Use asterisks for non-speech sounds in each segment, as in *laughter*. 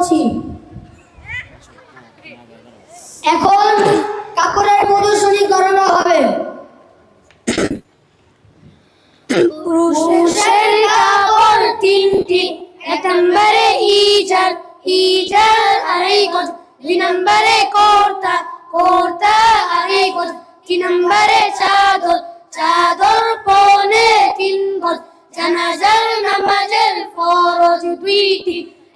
বলছি। এখন কাকুরের প্রদর্শনী করানো হবে। পুরুষের কাপড় তিনটি, এক নম্বরে ইজার ইজার আড়াই গজ। দুই নম্বরে কোর্তা কোর্তা আড়াই গজ। তিন নম্বরে চাদর চাদর পনে তিন গজ। জানাজার নামাজের ফরজ দুইটি।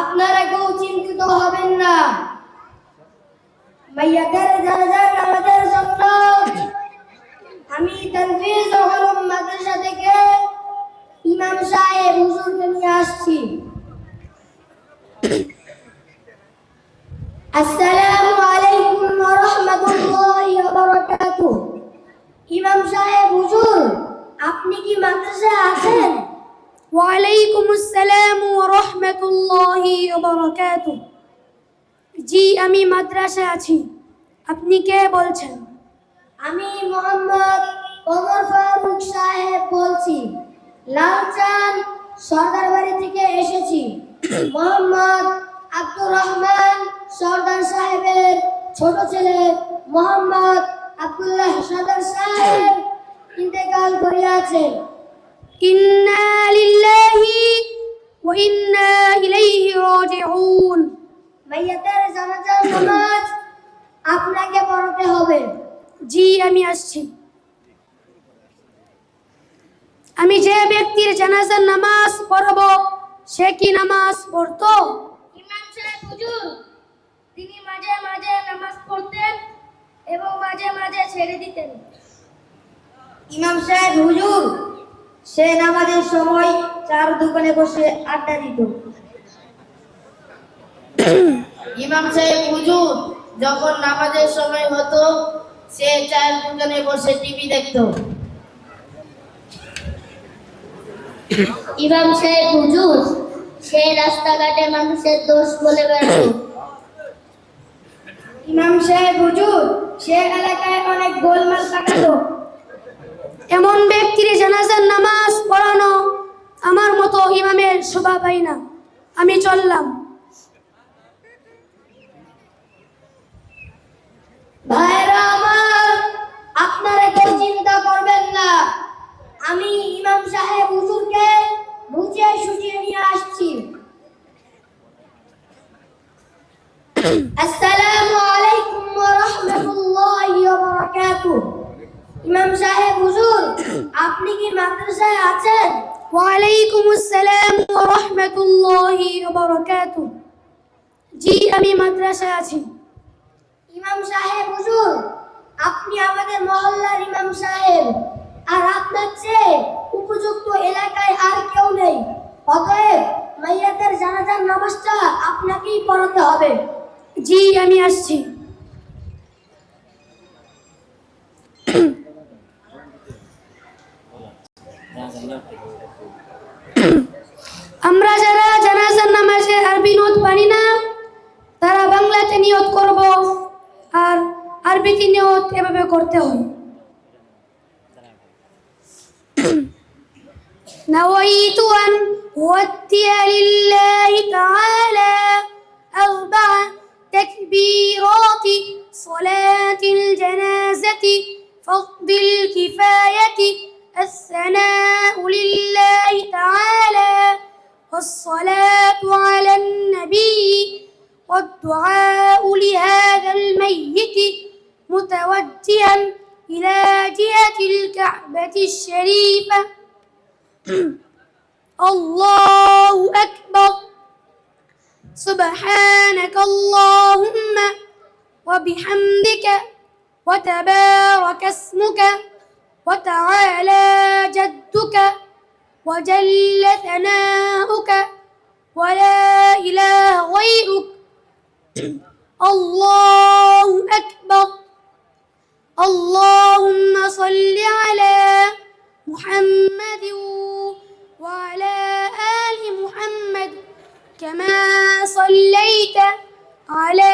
আপনারা কেউ চিন্তিত হবেন না। মাইয়াদের জানাজার নামাজের জন্য আমি তানফিজ হলম মাদ্রাসা থেকে ইমাম সাহেব হুজুরকে নিয়ে আসছি। আসসালামু আলাইকুম ওয়া রাহমাতুল্লাহি ওয়া বারাকাতুহু ইমাম সাহেব হুজুর, আপনি কি মাদ্রাসায় আছেন? ওয়ালাইকুম আসসালাম ওয়া রাহমাতুল্লাহি ওয়া বারাকাতুহু জি, আমি মাদ্রাসায় আছি। আপনি কে বলছেন? আমি মোহাম্মদ ওমর ফারুক সাহেব বলছি। লালচান সর্দার বাড়ি থেকে এসেছি। মোহাম্মদ আব্দুর রহমান সর্দার সাহেবের ছোট ছেলে মোহাম্মদ আব্দুল্লাহ সর্দার সাহেব ইন্তেকাল করিয়াছেন ইন্না লিল্লাহি ওয়া ইন্না ইলাইহি রাজিউন। মাইয়াতের জানাজার নামাজ আপনাকে পড়াতে হবে। জি আমি আসছি। আমি যে ব্যক্তির জানাজার নামাজ পড়ব সে কি নামাজ পড়তো? ইমাম সাহেব হুজুর তিনি মাঝে মাঝে নামাজ পড়তেন এবং মাঝে মাঝে ছেড়ে দিতেন। ইমাম সাহেব হুজুর সে নামাজের সময় চার দোকানে বসে আড্ডা দিত। ইমাম সাহেব হুজুর যখন নামাজের সময় হতো সে চায়ের দোকানে বসে টিভি দেখতো। ইমাম সাহেব হুজুর সে রাস্তাঘাটে মানুষের দোষ বলে বেড়াতো। ইমাম সাহেব হুজুর সে এলাকায় অনেক গোলমাল পাকাতো। এমন ব্যক্তির জানাজার নামাজ পড়ানো আমার মতো ইমামের শোভা পাই না। আমি চললাম। ভাইরা আমার, আপনারা কেউ চিন্তা করবেন না। আমি ইমাম সাহেব হুজুরকে বুঝিয়ে সুঝিয়ে নিয়ে আসছি। আসসালামু আলাইকুম ওয়া রাহমাতুল্লাহি ওয়া বারাকাতুহু। ইমাম সাহেব হুজুর আপনি কি মাদ্রাসায় আছেন? ওয়ালাইকুম আসসালাম ওয়া রাহমাতুল্লাহি ওয়া বারাকাতুহু। জি আমি মাদ্রাসায় আছি। ইমাম সাহেব হুজুর আপনি আমাদের মহল্লার ইমাম সাহেব। আর আপনার চেয়ে উপযুক্ত এলাকায় আর কেউ নেই। অতএব মাইয়াদের জানাজার নামাজটা আপনাকেই পড়াতে হবে। জি আমি আসছি। আমরা যারা জানাজার নামাজে আরবি নোট পারি না তারা বাংলাতে নিয়ত করব আর আরবিতে নিয়ত এভাবে করতে হয় نويت أن أؤدي لله تعالى أربع تكبيرات صلاة الجنازة فرض الكفاية الثناء لله تعالى والصلاة على النبي والدعاء لهذا الميت متوجها إلى جهة الكعبة الشريفة. *clears throat* الله أكبر. سبحانك اللهم وبحمدك وتبارك اسمك وتعالى جدك وجل ثناؤك ولا إله غيرك. الله أكبر. اللهم صل على محمد وعلى آل محمد كما صليت على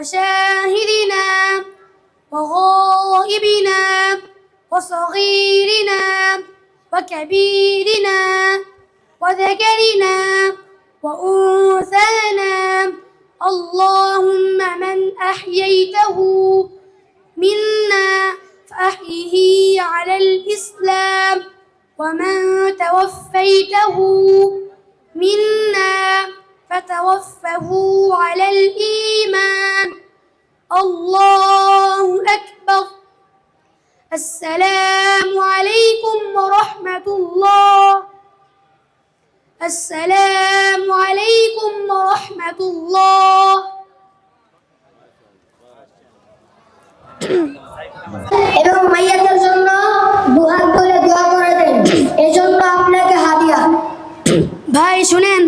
وشاهدنا وغائبنا وصغيرنا وكبيرنا وذكرنا وأنثانا اللهم من أحييته منا فأحيه على الإسلام ومن توفيته منا فتوفه على الإيمان الله أكبر السلام عليكم ورحمة الله السلام عليكم ورحمة الله এবং মাইয়াদের জন্য দুহাত তুলে দোয়া করে দেন এজন্য আপনাকে হাদিয়া ভাই শুনেন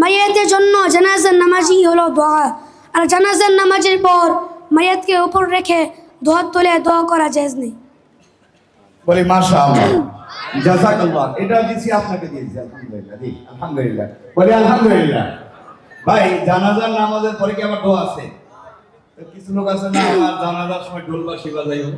মাইয়াতের জন্য জানাজার নামাজই হলো দোয়া। আর জানাজার নামাজের পর মাইয়াতকে উপর রেখে দোয়া তুলে দোয়া করা যায় নেই। বলি আলহামদুলিল্লাহ। ভাই, জানাজার নামাজের পরে কি আমার দোয়া আছে? কিছু লোক আছে না জানাজার সময় ঢোল বাসি বাজাইও